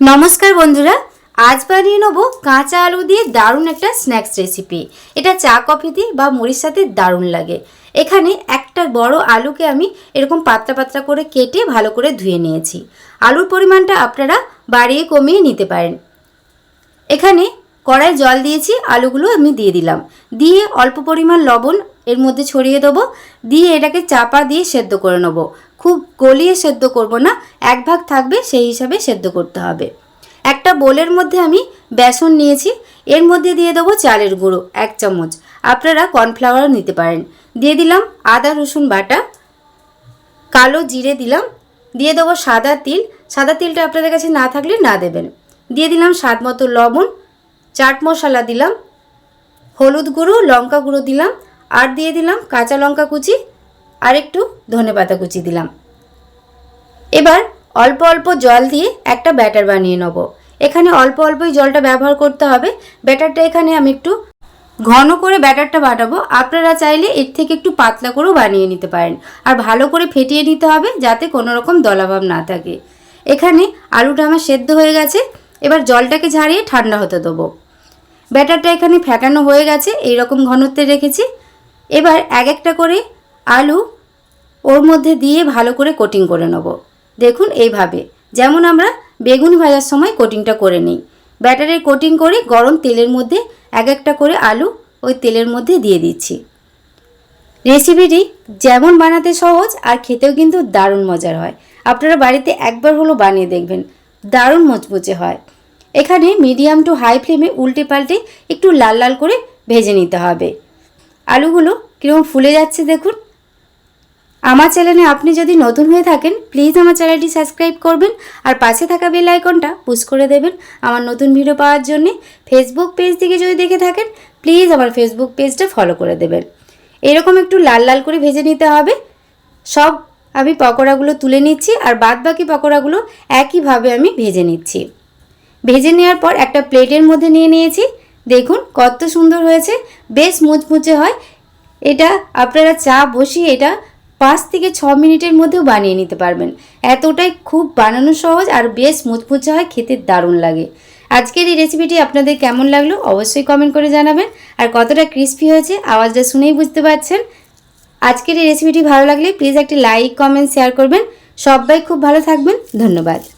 নমস্কার বন্ধুরা, আজ বানিয়ে নেব কাঁচা আলু দিয়ে দারুণ একটা স্ন্যাক্স রেসিপি এটা চা, কফি দিয়ে বা মুড়ির সাথে দারুণ লাগে। এখানে একটা বড় আলুকে আমি এরকম পাতলা পাতলা করে কেটে ভালো করে ধুয়ে নিয়েছি। আলুর পরিমাণটা আপনারা বাড়িয়ে কমিয়ে নিতে পারেন। এখানে কড়াই জল দিয়েছি, আলুগুলো আমি দিয়ে দিলাম। দিয়ে অল্প পরিমাণ লবণ এর মধ্যে ছড়িয়ে দেবো। দিয়ে এটাকে চাপা দিয়ে সেদ্ধ করে নেব। খুব গলিয়ে সেদ্ধ করব না, এক ভাগ থাকবে সেই হিসাবে সেদ্ধ করতে হবে। একটা বোলের মধ্যে আমি বেসন নিয়েছি, এর মধ্যে দিয়ে দেবো চালের গুঁড়ো, এক চামচ। আপনারা কর্নফ্লাওয়ারও নিতে পারেন। দিয়ে দিলাম আদা, রসুন বাটা, কালো জিরে দিলাম। দিয়ে দেবো সাদা তিল, সাদা তিলটা আপনাদের কাছে না থাকলে না দেবেন। দিয়ে দিলাম স্বাদ মতো লবণ চাট মশলা দিলাম, হলুদ গুঁড়ো, লঙ্কা গুঁড়ো দিলাম, আর দিয়ে দিলাম কাঁচা লঙ্কা কুচি, আর একটু ধনে পাতা কুচি দিলাম। এবার অল্প অল্প জল দিয়ে একটা ব্যাটার বানিয়ে নেব। এখানে অল্প অল্পই জলটা ব্যবহার করতে হবে। ব্যাটারটা এখানে আমি একটু ঘন করে ব্যাটারটা বাটাবো আপনারা চাইলে এর থেকে একটু পাতলা করেও বানিয়ে নিতে পারেন। আর ভালো করে ফেটিয়ে নিতে হবে যাতে কোনো রকম দলাভাব না থাকে। এখানে আলুটা আমার সেদ্ধ হয়ে গেছে। এবার জলটাকে ঝাড়িয়ে ঠান্ডা হতে দেবো। ব্যাটারটা এখানে ফ্যাটানো হয়ে গেছে এই রকম ঘনত্বে রেখেছি। এবার এক একটা করে আলু ওর মধ্যে দিয়ে ভালো করে কোটিং করে নেব। দেখুন এইভাবে, যেমন আমরা বেগুন ভাজার সময় কোটিংটা করে নিই। ব্যাটারের কোটিং করে গরম তেলের মধ্যে এক একটা করে আলু ওই তেলের মধ্যে দিয়ে দিচ্ছি। রেসিপিটি যেমন বানাতে সহজ আর খেতেও কিন্তু দারুণ মজার হয়। আপনারা বাড়িতে একবার হলো বানিয়ে দেখবেন, দারুণ মুচমুচে হয়। এখানে মিডিয়াম টু হাই ফ্লেমে উল্টে পাল্টে একটু লাল লাল করে ভেজে নিতে হবে। আলুগুলো কীরকম ফুলে যাচ্ছে দেখুন। আমার চ্যানেলে আপনি যদি নতুন হয়ে থাকেন প্লিজ আমার চ্যানেলটি সাবস্ক্রাইব করবেন আর পাশে থাকা বেল আইকনটা পুশ করে দেবেন আমার নতুন ভিডিও পাওয়ার জন্যে। ফেসবুক পেজ থেকে যদি দেখে থাকেন প্লিজ আমার ফেসবুক পেজটা ফলো করে দেবেন। এরকম একটু লাল লাল করে ভেজে নিতে হবে। সব আমি পকোড়াগুলো তুলে নিচ্ছি আর বাদ বাকি পকোড়াগুলো একইভাবে আমি ভেজে নিচ্ছি। ভেজে নেওয়ার পর একটা প্লেটের মধ্যে নিয়ে নিয়েছি। দেখুন কত সুন্দর হয়েছে, বেশ মুচমুচে হয়। এটা আপনারা চা বসিয়ে এটা পাঁচ থেকে ছ মিনিটের মধ্যেও বানিয়ে নিতে পারবেন। এতটাই খুব বানানো সহজ আর বেশ মুচমুচে হয়, খেতে দারুণ লাগে। আজকের এই রেসিপিটি আপনাদের কেমন লাগল অবশ্যই কমেন্ট করে জানাবেন। আর কতটা ক্রিস্পি হয়েছে আওয়াজটা শুনেই বুঝতে পারছেন। আজকের এই রেসিপিটি ভালো লাগলে প্লিজ একটি লাইক কমেন্ট শেয়ার করবেন। সবাই খুব ভালো থাকবেন। ধন্যবাদ।